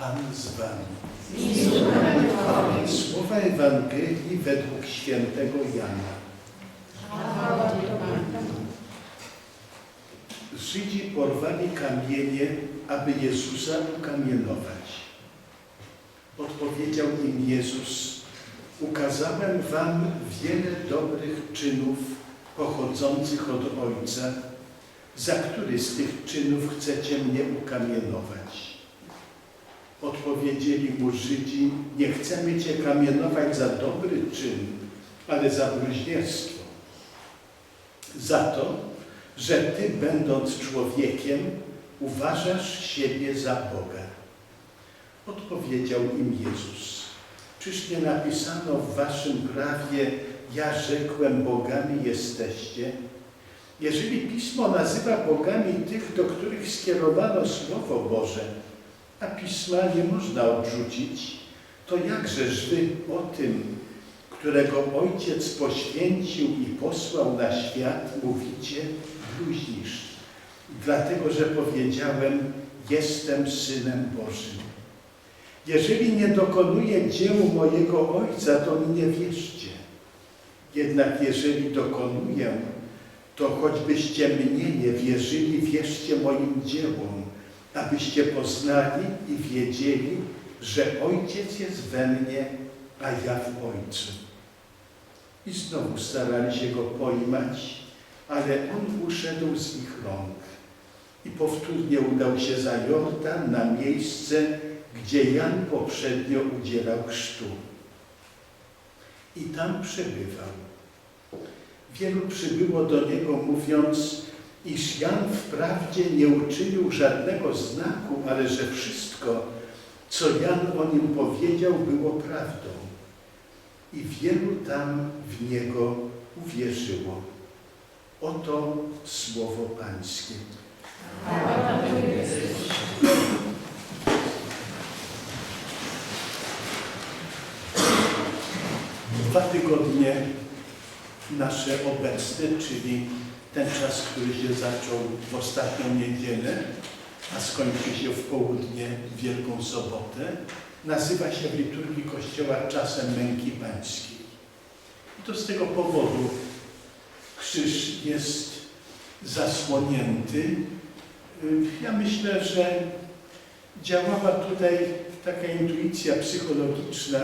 Pan z wami. Słowa Ewangelii według świętego Jana. Żydzi porwali kamienie, aby Jezusa ukamienować. Odpowiedział im Jezus, ukazałem wam wiele dobrych czynów pochodzących od Ojca, za który z tych czynów chcecie mnie ukamienować? Odpowiedzieli mu Żydzi, nie chcemy Cię kamienować za dobry czyn, ale za bluźnierstwo. Za to, że Ty, będąc człowiekiem, uważasz siebie za Boga. Odpowiedział im Jezus, czyż nie napisano w waszym prawie, ja rzekłem, bogami jesteście? Jeżeli Pismo nazywa bogami tych, do których skierowano Słowo Boże, a Pisma nie można odrzucić, to jakżeż wy o tym, którego Ojciec poświęcił i posłał na świat, mówicie, bluźnisz, dlatego że powiedziałem, jestem Synem Bożym. Jeżeli nie dokonuję dzieł mojego Ojca, to mi nie wierzcie. Jednak jeżeli dokonuję, to choćbyście mnie nie wierzyli, wierzcie moim dziełom, abyście poznali i wiedzieli, że Ojciec jest we mnie, a ja w Ojcu. I znowu starali się go pojmać, ale on uszedł z ich rąk i powtórnie udał się za Jordan na miejsce, gdzie Jan poprzednio udzielał chrztu. I tam przebywał. Wielu przybyło do niego, mówiąc, iż Jan wprawdzie nie uczynił żadnego znaku, ale że wszystko, co Jan o nim powiedział, było prawdą. I wielu tam w niego uwierzyło. Oto słowo Pańskie. Dwa tygodnie nasze obecne, czyli ten czas, który się zaczął w ostatnią niedzielę, a skończy się w południe Wielką Sobotę, nazywa się w liturgii Kościoła czasem męki pańskiej. I to z tego powodu krzyż jest zasłonięty. Ja myślę, że działała tutaj taka intuicja psychologiczna,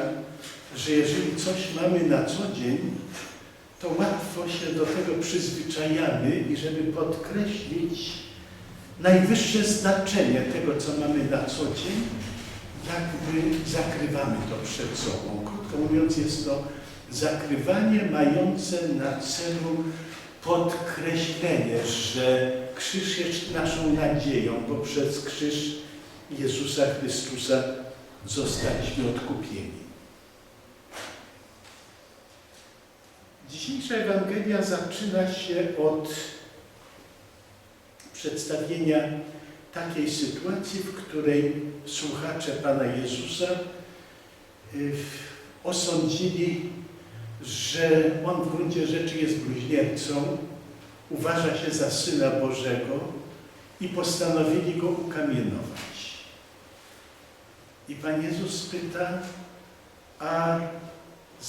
że jeżeli coś mamy na co dzień, to łatwo się do tego przyzwyczajamy i żeby podkreślić najwyższe znaczenie tego, co mamy na co dzień, jakby zakrywamy to przed sobą. Krótko mówiąc, jest to zakrywanie mające na celu podkreślenie, że krzyż jest naszą nadzieją, bo przez krzyż Jezusa Chrystusa zostaliśmy odkupieni. Dzisiejsza Ewangelia zaczyna się od przedstawienia takiej sytuacji, w której słuchacze Pana Jezusa y, osądzili, że On w gruncie rzeczy jest bluźniercą, uważa się za Syna Bożego i postanowili Go ukamienować. I Pan Jezus pyta, a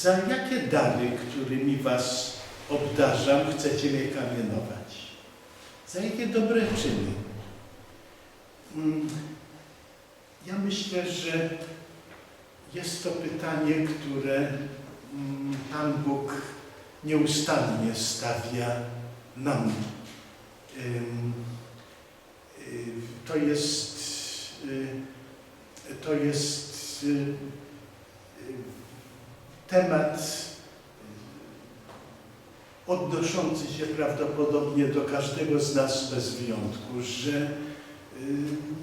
za jakie dary, którymi was obdarzam, chcecie mnie kamienować? Za jakie dobre czyny? Mm, Ja myślę, że jest to pytanie, które mm, Pan Bóg nieustannie stawia nam. Y, To jest, y, to jest y, temat odnoszący się prawdopodobnie do każdego z nas bez wyjątku, że y,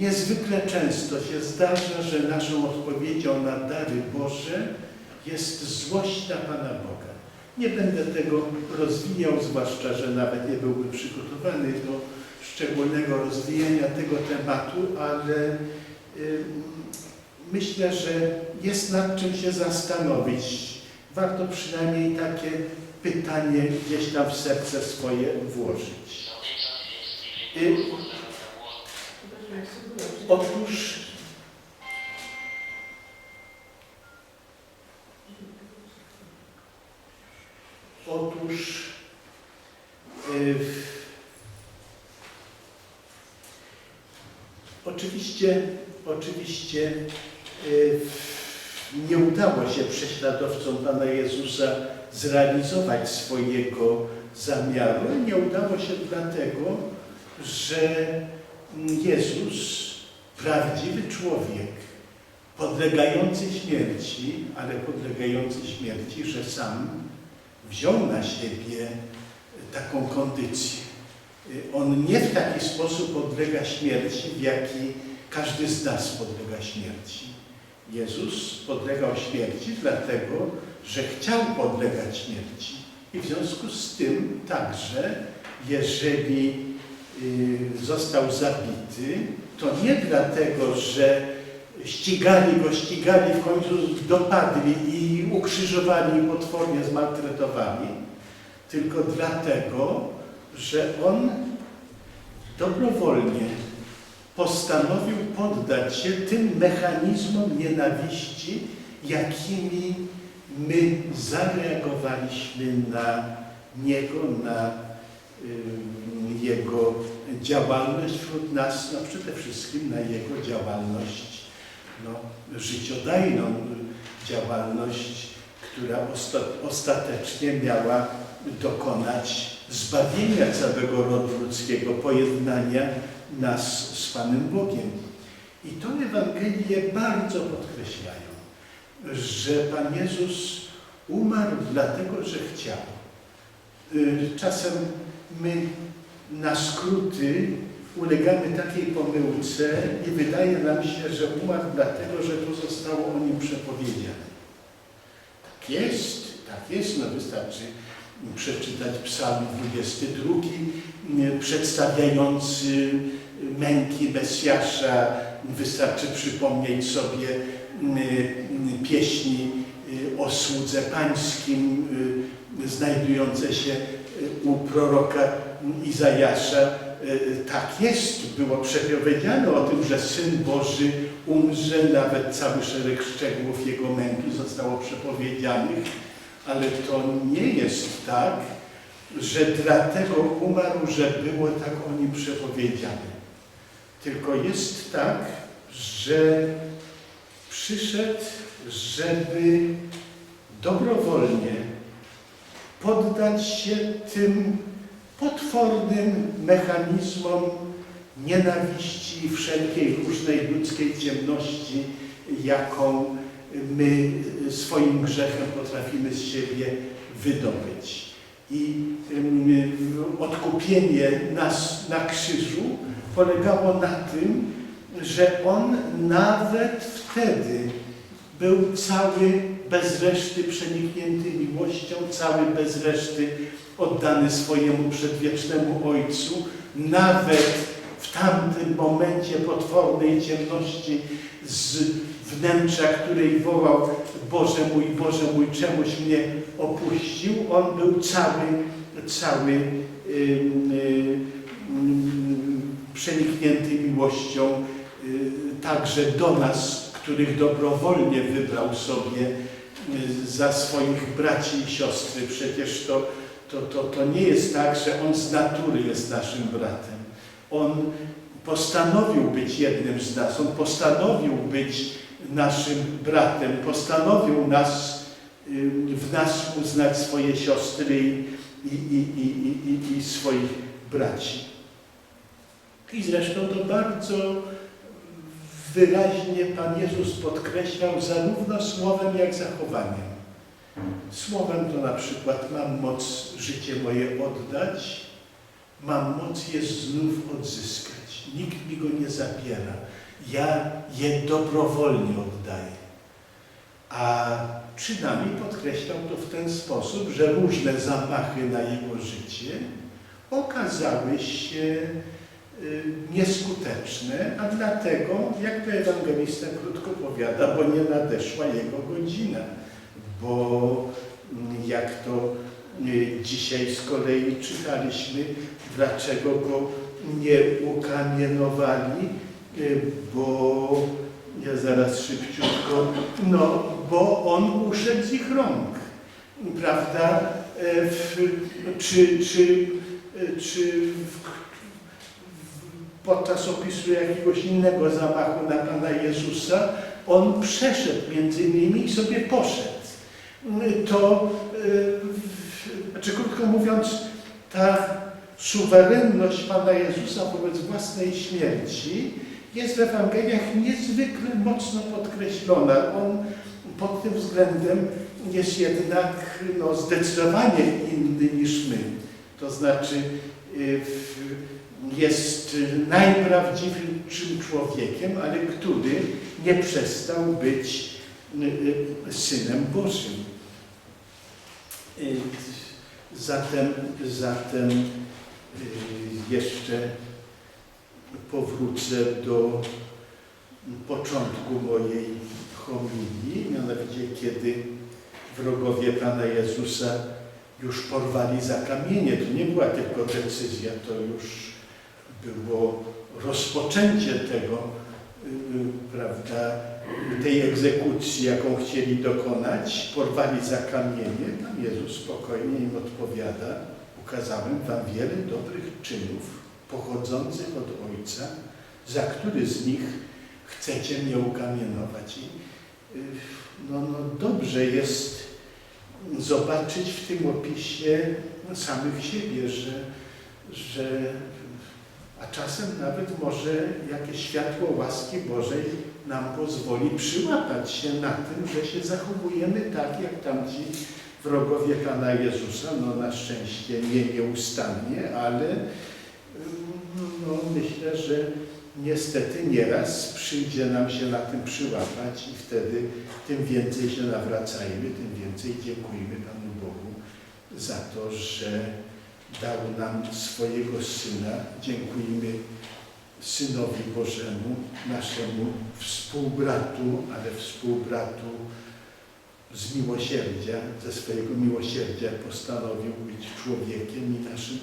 niezwykle często się zdarza, że naszą odpowiedzią na dary Boże jest złość na Pana Boga. Nie będę tego rozwijał, zwłaszcza, że nawet nie byłbym przygotowany do szczególnego rozwijania tego tematu, ale y, myślę, że jest nad czym się zastanowić. Warto przynajmniej takie pytanie gdzieś tam w serce swoje włożyć. Y Otóż Otóż y, oczywiście, oczywiście nie udało się prześladowcom Pana Jezusa zrealizować swojego zamiaru. Nie udało się dlatego, że Jezus, prawdziwy człowiek, podlegający śmierci, ale podlegający śmierci, że sam wziął na siebie taką kondycję. On nie w taki sposób podlega śmierci, w jaki każdy z nas podlega śmierci. Jezus podlegał śmierci dlatego, że chciał podlegać śmierci. I w związku z tym także, jeżeli y, został zabity, to nie dlatego, że ścigali go, ścigali, w końcu dopadli i ukrzyżowali potwornie zmaltretowali, tylko dlatego, że on dobrowolnie postanowił poddać się tym mechanizmom nienawiści, jakimi my zareagowaliśmy na niego, na jego działalność wśród nas, no przede wszystkim na jego działalność no, życiodajną, działalność, która osta- ostatecznie miała dokonać zbawienia całego rodu ludzkiego, pojednania nas z Panem Bogiem. I to Ewangelie bardzo podkreślają, że Pan Jezus umarł dlatego, że chciał. Y, Czasem my na skróty ulegamy takiej pomyłce i wydaje nam się, że umarł dlatego, że to zostało o nim przepowiedziane. Tak jest, tak jest, no wystarczy przeczytać psalm 22, y, przedstawiający męki Mesjasza. Wystarczy przypomnieć sobie y, pieśni y, o słudze pańskim, y, znajdujące się y, u proroka Izajasza. Tak jest, było przepowiedziane o tym, że Syn Boży umrze, nawet cały szereg szczegółów Jego męki zostało przepowiedzianych, ale to nie jest tak, że dlatego umarł, że było tak o nim przepowiedziane. Tylko jest tak, że przyszedł, żeby dobrowolnie poddać się tym potwornym mechanizmom nienawiści i wszelkiej różnej ludzkiej ciemności, jaką my swoim grzechem potrafimy z siebie wydobyć. I odkupienie nas na krzyżu polegało na tym, że On nawet wtedy był cały bez reszty przeniknięty miłością, cały bez reszty oddany swojemu przedwiecznemu Ojcu, nawet w tamtym momencie potwornej ciemności z wnętrza, której wołał Boże mój, Boże mój, czemuś mnie opuścił, On był cały, cały ym, przeniknięty miłością y, także do nas, których dobrowolnie wybrał sobie y, za swoich braci i siostry. Przecież to, to, to, to nie jest tak, że On z natury jest naszym bratem. On postanowił być jednym z nas, On postanowił być naszym bratem, postanowił nas, y, w nas uznać swoje siostry i, i, i, i, i, swoich braci. I zresztą to bardzo wyraźnie Pan Jezus podkreślał zarówno słowem, jak zachowaniem. Słowem to na przykład mam moc życie moje oddać, mam moc je znów odzyskać. Nikt mi go nie zabiera. Ja je dobrowolnie oddaję. A czynami podkreślał to w ten sposób, że różne zamachy na jego życie okazały się y, nieskuteczne, a dlatego, jak to ewangelista krótko powiada, bo nie nadeszła jego godzina. Bo mm, jak to y, dzisiaj z kolei czytaliśmy, dlaczego go nie ukamienowali, bo ja zaraz szybciutko, no bo on uszedł z ich rąk. Prawda? e, w, czy, czy, e, czy w, podczas opisu jakiegoś innego zamachu na Pana Jezusa, on przeszedł między nimi i sobie poszedł. To, znaczy krótko mówiąc, ta suwerenność Pana Jezusa wobec własnej śmierci jest w Ewangeliach niezwykle mocno podkreślona. On pod tym względem jest jednak no, zdecydowanie inny niż my. To znaczy y, jest najprawdziwszym człowiekiem, ale który nie przestał być y, y, Synem Bożym. Zatem, zatem jeszcze powrócę do początku mojej homilii, mianowicie kiedy wrogowie Pana Jezusa już porwali za kamienie. To nie była tylko decyzja, to już było rozpoczęcie tego, y, prawda, tej egzekucji, jaką chcieli dokonać. Porwali za kamienie. Pan Jezus spokojnie im odpowiada. Ukazałem wam wiele dobrych czynów pochodzących od Ojca, za który z nich chcecie mnie ukamienować. I y, no, no dobrze jest zobaczyć w tym opisie samych siebie, że, że a czasem nawet może jakieś światło łaski Bożej nam pozwoli przyłapać się na tym, że się zachowujemy tak, jak tamci wrogowie Pana Jezusa, no na szczęście nie nieustannie, ale no, myślę, że niestety nieraz przyjdzie nam się na tym przyłapać i wtedy tym więcej się nawracajmy, tym więcej dziękujmy Panu Bogu za to, że dał nam swojego Syna. Dziękujmy Synowi Bożemu, naszemu współbratu, ale współbratu z miłosierdzia, ze swojego miłosierdzia postanowił być człowiekiem i naszym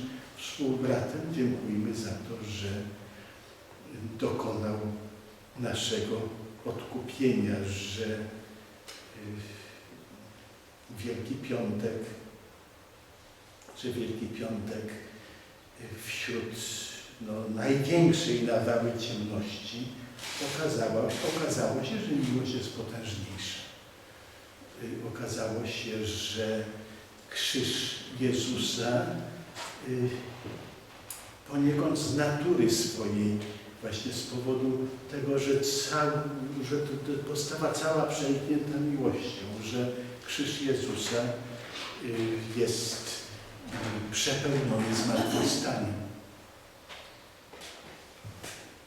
współbratem. Dziękujmy za to, że dokonał naszego odkupienia, że y, Wielki Piątek, że Wielki Piątek y, wśród no, największej nawały ciemności okazało, okazało się, że miłość jest potężniejsza. Y, Okazało się, że krzyż Jezusa poniekąd z natury swojej, właśnie z powodu tego, że, cały, że to, to postawa cała przeniknięta miłością, że krzyż Jezusa y, jest y, przepełniony zmartwychwstaniem.